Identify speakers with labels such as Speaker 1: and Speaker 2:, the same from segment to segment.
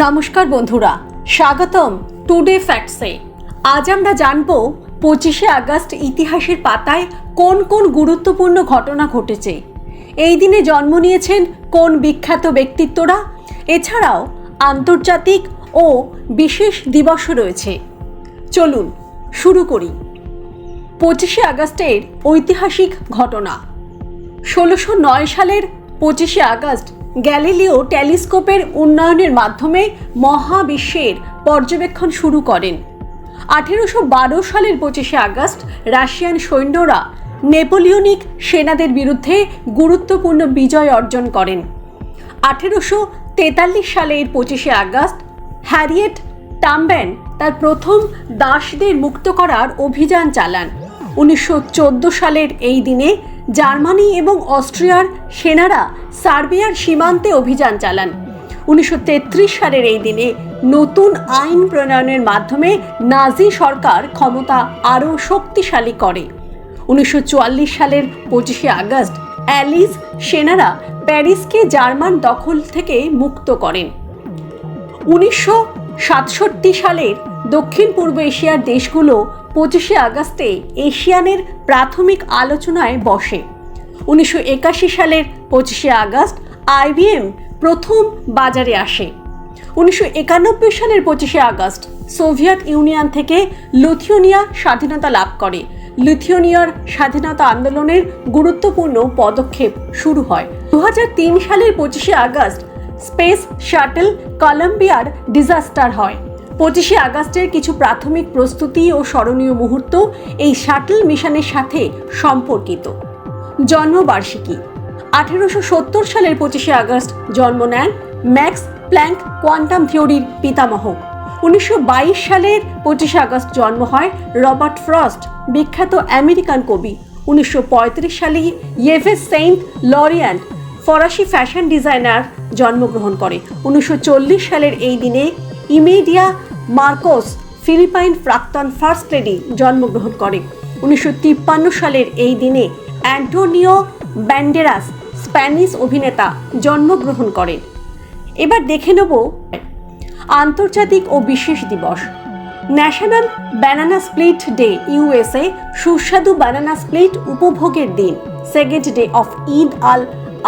Speaker 1: নমস্কার বন্ধুরা, স্বাগতম টুডে ফ্যাক্টসে আজ আমরা জানব পঁচিশে আগস্ট ইতিহাসের পাতায় কোন কোন গুরুত্বপূর্ণ ঘটনা ঘটেছে। এই দিনে জন্ম নিয়েছেন কোন বিখ্যাত ব্যক্তিত্বরা? এছাড়াও আন্তর্জাতিক ও বিশেষ দিবসও রয়েছে। চলুন, শুরু করি। পঁচিশে আগস্টের ঐতিহাসিক ঘটনা। ষোলোশো নয় সালের পঁচিশে আগস্ট গ্যালিলিও টেলিস্কোপের উন্নয়নের মাধ্যমে মহাবিশ্বের পর্যবেক্ষণ শুরু করেন। আঠেরোশো বারো সালের পঁচিশে আগস্ট রাশিয়ান সৈন্যরা নেপোলিয়নিক সেনাদের বিরুদ্ধে গুরুত্বপূর্ণ বিজয় অর্জন করেন। আঠেরোশো তেতাল্লিশ সালের পঁচিশে আগস্ট হ্যারিয়েট টাম্বেন তার প্রথম দাসদের মুক্ত করার অভিযান চালান। উনিশশো সালের এই দিনে জার্মানি এবং অস্ট্রিয়ার সেনারা সার্বিয়ার সীমান্তে অভিযান চালান। উনিশশো তেত্রিশ সালের এই দিনে নতুন আইন প্রণয়নের মাধ্যমে নাজি সরকার ক্ষমতা আরও শক্তিশালী করে। উনিশশো চুয়াল্লিশ সালের পঁচিশে আগস্ট অ্যালিস সেনারা প্যারিসকে জার্মান দখল থেকে মুক্ত করেন। উনিশশো সাতষট্টি সালের দক্ষিণ পূর্ব এশিয়ার দেশগুলো পঁচিশে আগস্টে এশিয়ানের প্রাথমিক আলোচনায় বসে। উনিশশো একাশি সালের পঁচিশে আগস্ট আইবিএম প্রথম বাজারে আসে। উনিশশো একানব্বই সালের পঁচিশে আগস্ট সোভিয়েত ইউনিয়ন থেকে লুথিওনিয়া স্বাধীনতা লাভ করে। লিথিওনিয়ার স্বাধীনতা আন্দোলনের গুরুত্বপূর্ণ পদক্ষেপ শুরু হয়। দু হাজার তিন সালের পঁচিশে আগস্ট স্পেস শাটল কলম্বিয়ার ডিজাস্টার হয়। পঁচিশে আগস্টের কিছু প্রাথমিক প্রস্তুতি ও স্মরণীয় মুহূর্ত এই শাটল মিশনের সাথে সম্পর্কিত। জন্মবার্ষিকী। আঠেরোশো সত্তর সালের পঁচিশে আগস্ট জন্ম নেন ম্যাক্স প্ল্যাঙ্ক কোয়ান্টাম থিওরির পিতামহ। উনিশশো বাইশ সালের পঁচিশে আগস্ট জন্ম হয় রবার্ট ফ্রস্ট, বিখ্যাত আমেরিকান কবি। উনিশশো পঁয়ত্রিশ সালে ইয়েভেস সেন্ট লরিয়ান্ট, ফরাসি ফ্যাশন ডিজাইনার জন্মগ্রহণ করে। উনিশশো চল্লিশ সালের এই দিনে ইমেডিয়া মার্কোস ফিলিপাইন প্রাক্তন ফার্স্ট লেডি জন্মগ্রহণ করে। উনিশশো সালের এই দিনে অ্যান্টোনিও ব্যান্ডেরাস স্প্যানিশ অভিনেতা জন্মগ্রহণ করেন এবার দেখে নেব আন্তর্জাতিক ও বিশেষ দিবস। National banana split day USA সুস্বাদু ব্যানানা স্প্লিট উপভোগের দিন, second day of Eid al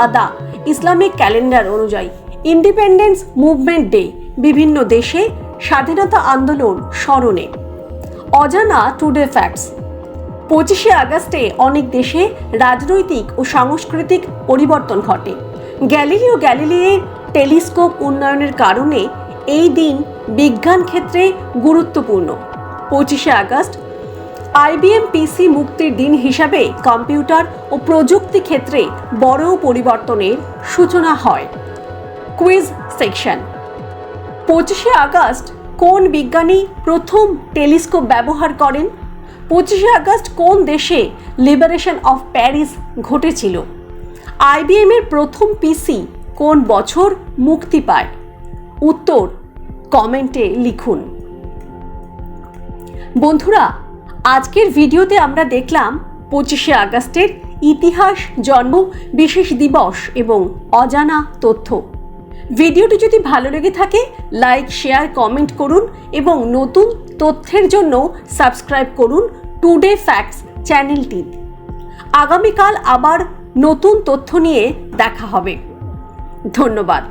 Speaker 1: Adha Islamic calendar অনুযায়ী ইন্ডিপেন্ডেন্স মুভমেন্ট ডে, বিভিন্ন দেশে স্বাধীনতা আন্দোলন স্মরণে। অজানা টুডে ফ্যাক্টস, পঁচিশে আগস্টে অনেক দেশে রাজনৈতিক ও সাংস্কৃতিক পরিবর্তন ঘটে। গ্যালিলিও গ্যালিলিয়ের টেলিস্কোপ উন্নয়নের কারণে এই দিন বিজ্ঞান ক্ষেত্রে গুরুত্বপূর্ণ। পঁচিশে আগস্ট আইবিএম পিসি মুক্তির দিন হিসাবে কম্পিউটার ও প্রযুক্তি ক্ষেত্রে বড় পরিবর্তনের সূচনা হয়। Quiz section. পঁচিশে আগস্ট কোন বিজ্ঞানী প্রথম টেলিস্কোপ ব্যবহার করেন? পঁচিশে আগস্ট কোন দেশে লিবারেশন অফ প্যারিস ঘটেছিল? আইবিএম এর প্রথম পিসি কোন বছর মুক্তি পায়? উত্তর কমেন্টে লিখুন। বন্ধুরা আজকের ভিডিওতে আমরা দেখলাম পঁচিশে আগস্টের ইতিহাস, জন্ম, বিশেষ দিবস এবং অজানা তথ্য। ভিডিওটি যদি ভালো লেগে থাকে, লাইক, শেয়ার, কমেন্ট করুন এবং নতুন তথ্যের জন্য সাবস্ক্রাইব করুন টুডে ফ্যাক্টস চ্যানেলটি। আগামীকাল আবার নতুন তথ্য নিয়ে দেখা হবে। ধন্যবাদ।